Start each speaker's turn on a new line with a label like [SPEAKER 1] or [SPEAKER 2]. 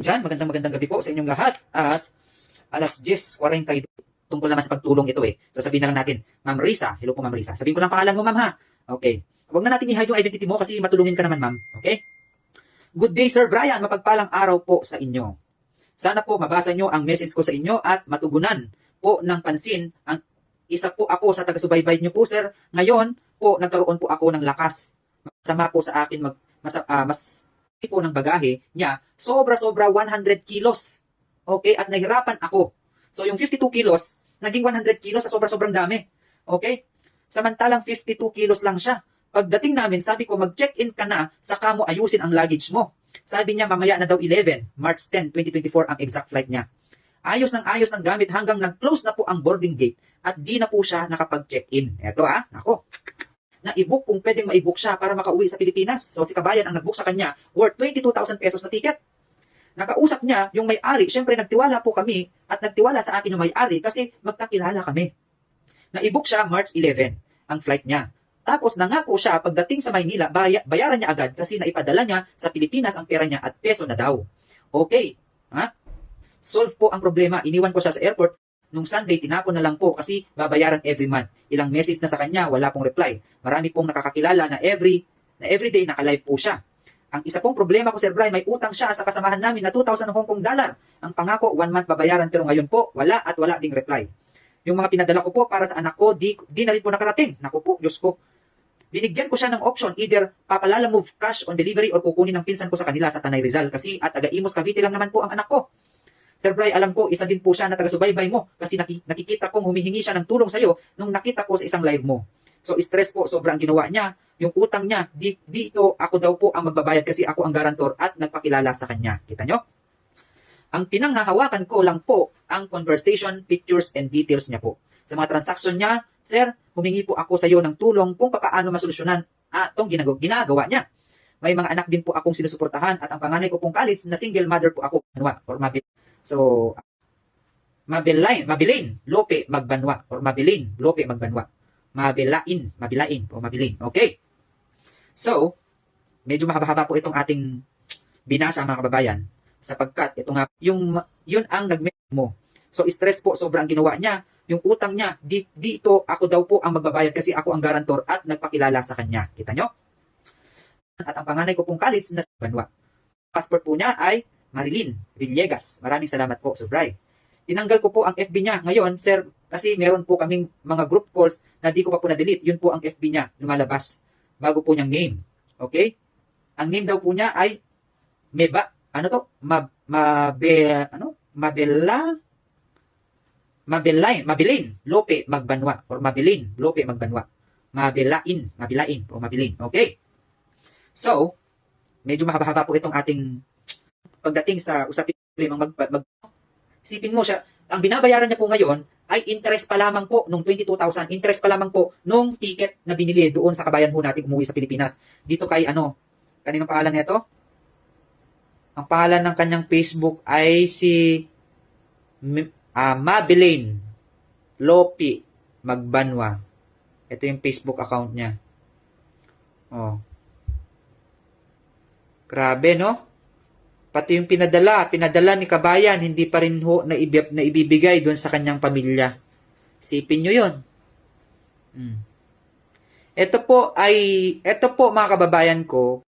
[SPEAKER 1] Diyan, magandang magandang gabi po sa inyong lahat. At alas 10.42 tungkol naman sa pagtulong ito eh. So sabihin na lang natin, Ma'am Risa. Hello po Ma'am Risa. Sabihin ko lang pangalan mo Ma'am ha. Okay. Huwag na natin i-hide yung identity mo kasi matulungin ka naman Ma'am. Okay? Good day Sir Brian. Mapagpalang araw po sa inyo. Sana po mabasa nyo ang message ko sa inyo at matugunan po ng pansin ang isa po ako sa taga-subaybay nyo po sir. Ngayon po nagkaroon po ako ng lakas. Masama po sa akin mag, mas, ah, mas po ng bagahe niya, sobra-sobra 100 kilos. Okay? At nahirapan ako. So, yung 52 kilos, naging 100 kilos sa sobra-sobrang dami. Okay? Samantalang 52 kilos lang siya. Pagdating namin, sabi ko, mag-check-in ka na, saka mo ayusin ang luggage mo. Sabi niya, mamaya na daw 11, March 10, 2024 ang exact flight niya. Ayos ng ayos ng gamit hanggang nag-close na po ang boarding gate at di na po siya nakapag-check-in. Eto ah, ako na i-book kung pwedeng ma-book siya para makauwi sa Pilipinas. So si Kabayan ang nag-book sa kanya worth 22,000 pesos na ticket. Nakausap niya yung may-ari, syempre nagtiwala po kami at nagtiwala sa akin yung may-ari kasi magkakilala kami. Na i-book siya March 11 ang flight niya. Tapos nangako siya pagdating sa Maynila, baya, bayaran niya agad kasi naipadala niya sa Pilipinas ang pera niya at peso na daw. Okay, ha? Solve po ang problema. Iniwan ko siya sa airport Nung Sunday, tinapon na lang po kasi babayaran every month. Ilang message na sa kanya, wala pong reply. Marami pong nakakakilala na every na everyday naka-live po siya. Ang isa pong problema ko, Sir Brian, may utang siya sa kasamahan namin na 2,000 Hong Kong dollar. Ang pangako, one month babayaran pero ngayon po, wala at wala ding reply. Yung mga pinadala ko po para sa anak ko, di, di na rin po nakarating. Naku po, Diyos ko. Binigyan ko siya ng option, either papalala move cash on delivery or kukunin ng pinsan ko sa kanila sa Tanay Rizal kasi at taga Imos Cavite lang naman po ang anak ko. Sir Bray, alam ko, isa din po siya na taga-subaybay mo kasi naki- nakikita kong humihingi siya ng tulong sa'yo nung nakita ko sa isang live mo. So, stress po, sobrang ginawa niya. Yung utang niya, di, dito ako daw po ang magbabayad kasi ako ang garantor at nagpakilala sa kanya. Kita nyo? Ang pinanghahawakan ko lang po ang conversation, pictures, and details niya po. Sa mga transaction niya, Sir, humingi po ako sa iyo ng tulong kung paano masolusyonan ah, itong ginagawa, ginagawa niya. May mga anak din po akong sinusuportahan at ang panganay ko pong college na single mother po ako, ano, or mabil So, Mabilin, Mabilin, Lope, Magbanwa, or Mabilin, Lope, Magbanwa. Mabilain, Mabilain, o Mabilin. Okay. So, medyo mahaba-haba po itong ating binasa mga kababayan sapagkat ito nga, yung, yun ang nag mo. So, stress po, sobrang ginawa niya. Yung utang niya, di, dito ako daw po ang magbabayad kasi ako ang garantor at nagpakilala sa kanya. Kita nyo? At ang panganay ko pong college na Banwa. Passport po niya ay Marilyn Villegas. Maraming salamat po, Sobray. Tinanggal ko po ang FB niya. Ngayon, sir, kasi meron po kaming mga group calls na di ko pa po na-delete. Yun po ang FB niya, lumalabas. Bago po niyang name. Okay? Ang name daw po niya ay Meba, ano to? Ma, mabe, ano? Mabella, Mabelain, Mabilin, Lope, Magbanwa, or Mabilin, Lope, Magbanwa. Mabelain, Mabilain, o Mabilin. Okay? So, medyo mahaba-haba po itong ating pagdating sa usapin problemang mag, mag, Isipin mo siya, ang binabayaran niya po ngayon ay interest pa lamang po nung 22,000, interest pa lamang po nung ticket na binili doon sa kabayan ho natin umuwi sa Pilipinas. Dito kay ano, kaninong pangalan nito? Ang pangalan ng kanyang Facebook ay si uh, Mabeline Lopi Magbanwa. Ito yung Facebook account niya. Oh. Grabe, no? Pati yung pinadala, pinadala ni Kabayan, hindi pa rin ho na, ibib, na ibibigay doon sa kanyang pamilya. Sipin nyo yun. Hmm. Ito po ay, ito po mga kababayan ko,